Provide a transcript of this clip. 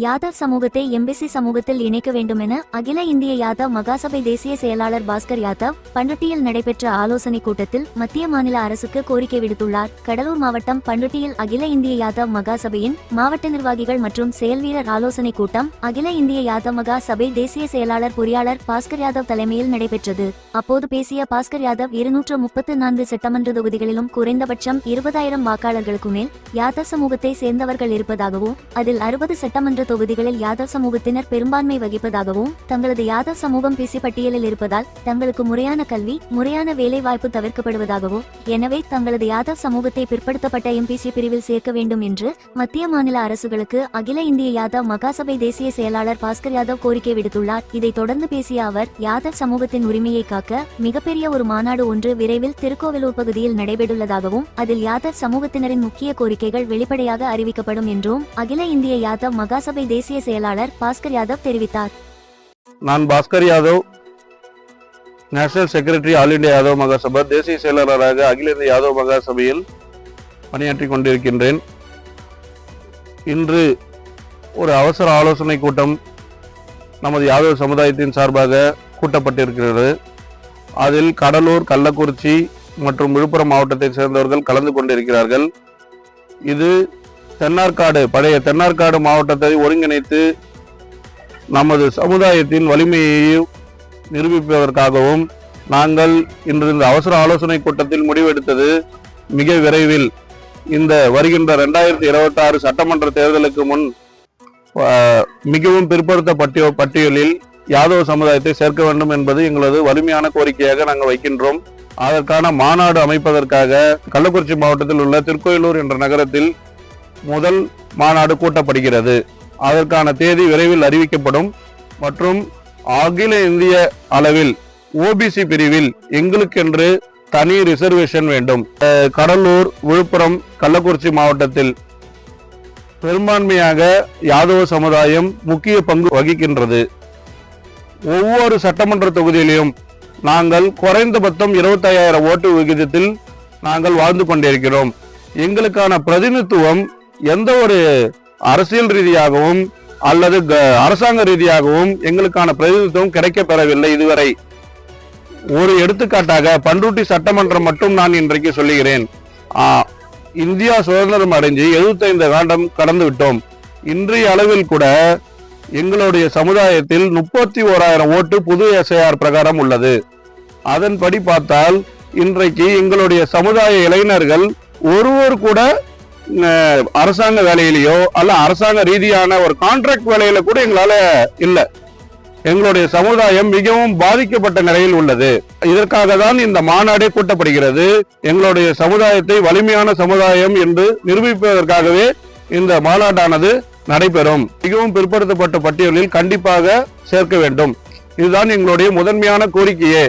யாதவ் சமூகத்தை எம்பிசி சமூகத்தில் இணைக்க வேண்டும் என அகில இந்திய யாதவ் மகாசபை தேசிய செயலாளர் பாஸ்கர் யாதவ் பண்ருட்டியில் நடைபெற்ற ஆலோசனைக் கூட்டத்தில் மத்திய மாநில அரசுக்கு கோரிக்கை விடுத்துள்ளார். கடலூர் மாவட்டம் பண்ருட்டியில் அகில இந்திய யாதவ் மகாசபையின் மாவட்ட நிர்வாகிகள் மற்றும் செயல்வீரர் ஆலோசனைக் கூட்டம் அகில இந்திய யாதவ் மகா சபை தேசிய செயலாளர் பொறியாளர் பாஸ்கர் யாதவ் தலைமையில் நடைபெற்றது. அப்போது பேசிய பாஸ்கர் யாதவ் இருநூற்று முப்பத்து நான்கு சட்டமன்ற தொகுதிகளிலும் குறைந்தபட்சம் இருபதாயிரம் வாக்காளர்களுக்கு மேல் யாதவ் சமூகத்தை சேர்ந்தவர்கள் இருப்பதாகவும் அதில் அறுபது சட்டமன்ற தொகுதிகளில் யாதவ் சமூகத்தினர் பெரும்பான்மை வகிப்பதாகவும் தங்களது யாதவ் சமூகம் பிசி பட்டியலில் இருப்பதால் தங்களுக்கு முறையான கல்வி முறையான வேலை வாய்ப்பு தவிர்க்கப்படுவதாகவும் எனவே தங்களது யாதவ் சமூகத்தை பிற்படுத்தப்பட்ட எம்பிசி பிரிவில் சேர்க்க வேண்டும் என்று மத்திய மாநில அரசுகளுக்கு அகில இந்திய யாதவ் மகாசபை தேசிய செயலாளர் பாஸ்கர் யாதவ் கோரிக்கை விடுத்துள்ளார். இதைத் தொடர்ந்து பேசிய அவர் யாதவ் சமூகத்தின் உரிமையை காக்க மிகப்பெரிய ஒரு மாநாடு ஒன்று விரைவில் திருக்கோவிலூர் பகுதியில் நடைபெற்றுள்ளதாகவும் அதில் யாதவ் சமூகத்தினரின் முக்கிய கோரிக்கைகள் வெளிப்படையாக அறிவிக்கப்படும் என்றும் அகில இந்திய யாதவ் மகாசபை தேசிய செயலாளர் பாஸ்கர் யாதவ் தெரிவித்தார். நான் Bhaskar Yadav national secretary all India Yadav Mahasabha தேசிய செயலாளராக அகில இந்திய யாதவ் மகாசபையில் பணியாற்றிக் கொண்டிருக்கின்றேன். இன்று ஒரு அவசர ஆலோசனை கூட்டம் நமது யாதவ் சமுதாயத்தின் சார்பாக கூட்டப்பட்டிருக்கிறது. அதில் கடலூர் கள்ளக்குறிச்சி மற்றும் விழுப்புரம் மாவட்டத்தைச் சேர்ந்தவர்கள் கலந்து கொண்டிருக்கிறார்கள். இது தென்னார்காடு பழைய தென்னார்காடு மாவட்டத்தை ஒருங்கிணைத்து நமது சமுதாயத்தின் வலிமையை நிரூபிப்பதற்காகவும் நாங்கள் இன்று இந்த அவசர ஆலோசனை கூட்டத்தில் முடிவெடுத்தது மிக விரைவில். இந்த வருகின்ற ரெண்டாயிரத்தி இருபத்தி ஆறு சட்டமன்ற தேர்தலுக்கு முன் மிகவும் பிற்படுத்த பட்டியலில் யாதவ சமுதாயத்தை சேர்க்க வேண்டும் என்பது எங்களது வலிமையான கோரிக்கையாக நாங்கள் வைக்கின்றோம். அதற்கான மாநாடு அமைப்பதற்காக கள்ளக்குறிச்சி மாவட்டத்தில் உள்ள திருக்கோயிலூர் என்ற நகரத்தில் முதல் மாநாடு கூட்டப்படுகிறது. அதற்கான தேதி விரைவில் அறிவிக்கப்படும் மற்றும் அகில இந்திய அளவில் ஓபிசி பிரிவில் எங்களுக்கென்று தனி ரிசர்வேஷன் வேண்டும். கடலூர் விழுப்புரம் கள்ளக்குறிச்சி மாவட்டத்தில் பெரும்பான்மையாக யாதவ சமுதாயம் முக்கிய பங்கு வகிக்கின்றது. ஒவ்வொரு சட்டமன்ற தொகுதியிலும் நாங்கள் குறைந்தபட்சம் இருபத்தையாயிரம் ஓட்டு விகிதத்தில் நாங்கள் வாழ்ந்து கொண்டிருக்கிறோம். எங்களுக்கான பிரதிநிதித்துவம் எந்த ஒரு அரசியல் ரீதியாகவும் அல்லது க- அரசாங்க ரீதியாகவும் எங்களுக்கான பிரதிநிதித்துவம் கிடைக்கப்பெறவில்லை இதுவரை. ஒரு எடுத்துக்காட்டாக பண்ருட்டி சட்டமன்றம் மட்டும் நான் இன்றைக்கு சொல்லுகிறேன். இந்தியா சுதந்திரம் அடைஞ்சு 75 காண்டம் கடந்து விட்டோம். இன்றைய அளவில் கூட எங்களுடைய சமுதாயத்தில் முப்பத்தி ஓராயிரம் ஓட்டு புது எஸ்ஐஆர் பிரகாரம் உள்ளது. அதன்படி பார்த்தால் இன்றைக்கு எங்களுடைய சமுதாய இளைஞர்கள் ஒருவர் கூட அரசாங்க வேலையிலேயோ அல்ல அரசாங்க ரீதியான ஒரு கான்ட்ராக்ட் வேலையில கூட எங்களால இல்ல. எங்களுடைய சமுதாயம் மிகவும் பாதிக்கப்பட்ட நிலையில் உள்ளது. இதற்காக தான் இந்த மாநாடே கூட்டப்படுகிறது. எங்களுடைய சமுதாயத்தை வலிமையான சமுதாயம் என்று நிரூபிப்பதற்காகவே இந்த மாநாட்டானது நடைபெறும். மிகவும் பிற்படுத்தப்பட்ட பட்டியலில் கண்டிப்பாக சேர்க்க வேண்டும். இதுதான் எங்களுடைய முதன்மையான கோரிக்கையே.